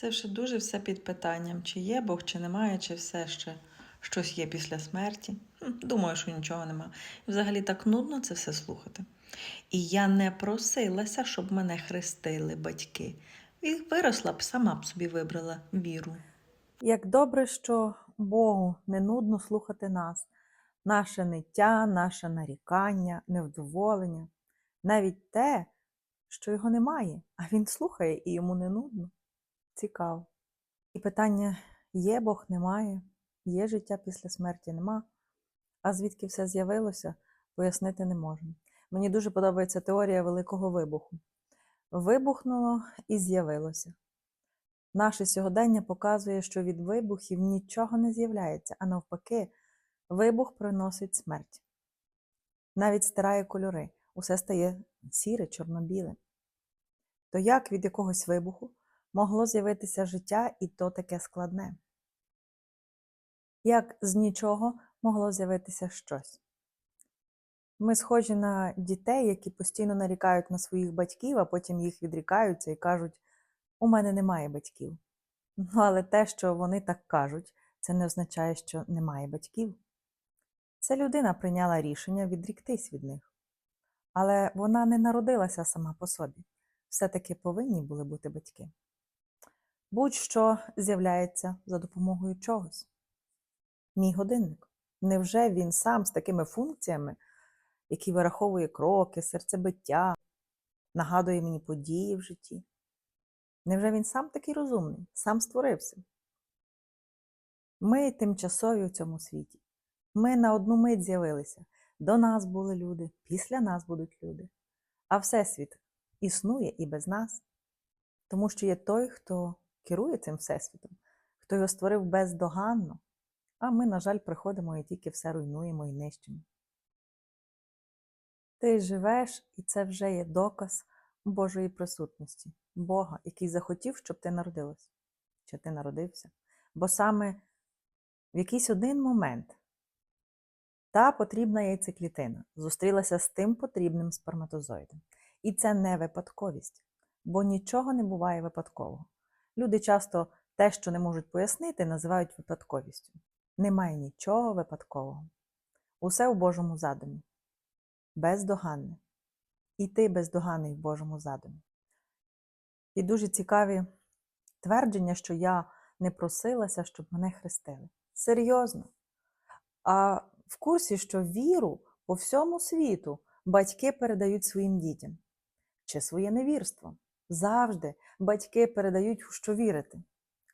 Це вже дуже все під питанням, чи є Бог, чи немає, чи все ще щось є після смерті. Думаю, що нічого нема. І взагалі так нудно це все слухати. І я не просилася, щоб мене хрестили батьки. І виросла б, сама б собі вибрала віру. Як добре, що Богу не нудно слухати нас, наше ниття, наше нарікання, невдоволення, навіть те, що його немає, а він слухає і йому не нудно. Цікаво. І питання: є Бог, немає, є життя після смерті, нема. А звідки все з'явилося, пояснити не можемо. Мені дуже подобається теорія Великого вибуху. Вибухнуло і з'явилося. Наше сьогодення показує, що від вибухів нічого не з'являється, а навпаки, вибух приносить смерть. Навіть стирає кольори, усе стає сіре, чорно-біле. То як від якогось вибуху могло з'явитися життя і то таке складне? Як з нічого могло з'явитися щось? Ми схожі на дітей, які постійно нарікають на своїх батьків, а потім їх відрікаються і кажуть: у мене немає батьків. Ну, але те, що вони так кажуть, це не означає, що немає батьків. Це людина прийняла рішення відріктись від них. Але вона не народилася сама по собі. Все-таки повинні були бути батьки. Будь-що з'являється за допомогою чогось. Мій годинник. Невже він сам з такими функціями, які вираховує кроки, серцебиття, нагадує мені події в житті? Невже він сам такий розумний, сам створився? Ми тимчасові у цьому світі. Ми на одну мить з'явилися. До нас були люди, після нас будуть люди. А Всесвіт існує і без нас, тому що є той, хто керує цим Всесвітом, хто його створив бездоганно, а ми, на жаль, приходимо і тільки все руйнуємо і нищимо. Ти живеш, і це вже є доказ Божої присутності, Бога, який захотів, щоб ти народилась, чи ти народився. Бо саме в якийсь один момент та потрібна яйцеклітина зустрілася з тим потрібним сперматозоїдом. І це не випадковість, бо нічого не буває випадкового. Люди часто те, що не можуть пояснити, називають випадковістю. Немає нічого випадкового. Усе у Божому задумі. Бездоганне. І ти бездоганний в Божому задумі. І дуже цікаві твердження, що я не просилася, щоб мене хрестили. Серйозно. А в курсі, що віру по всьому світу батьки передають своїм дітям чи своє невірство. Завжди батьки передають, що вірити.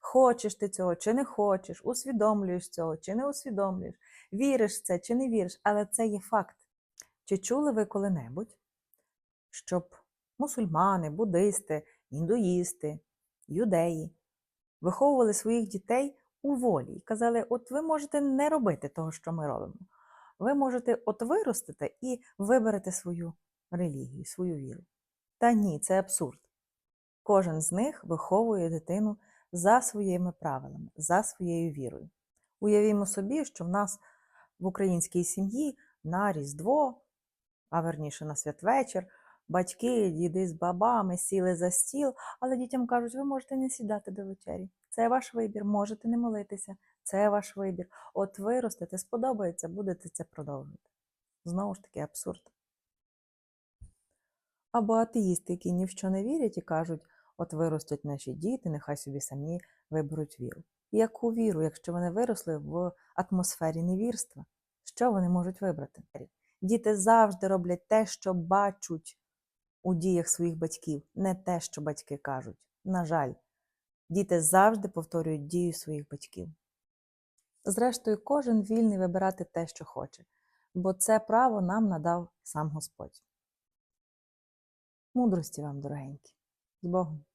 Хочеш ти цього, чи не хочеш, усвідомлюєш цього, чи не усвідомлюєш, віриш в це, чи не віриш, але це є факт. Чи чули ви коли-небудь, щоб мусульмани, буддисти, індуїсти, юдеї виховували своїх дітей у волі і казали: от ви можете не робити того, що ми робимо. Ви можете от виростити і виберете свою релігію, свою віру. Та ні, це абсурд. Кожен з них виховує дитину за своїми правилами, за своєю вірою. Уявімо собі, що в нас в українській сім'ї на Різдво, а верніше на святвечір, батьки, діди з бабами сіли за стіл, але дітям кажуть, ви можете не сідати до вечері. Це ваш вибір, можете не молитися, це ваш вибір. От виростете, сподобається, будете це продовжувати. Знову ж таки, абсурд. Або атеїсти, які ні в що не вірять і кажуть, от виростуть наші діти, нехай собі самі виберуть віру. І Яку віру, якщо вони виросли в атмосфері невірства? Що вони можуть вибрати? Діти завжди роблять те, що бачать у діях своїх батьків, не те, що батьки кажуть. На жаль, діти завжди повторюють дію своїх батьків. Зрештою, кожен вільний вибирати те, що хоче, бо це право нам надав сам Господь. Мудрості вам, дорогенькі, з Богом!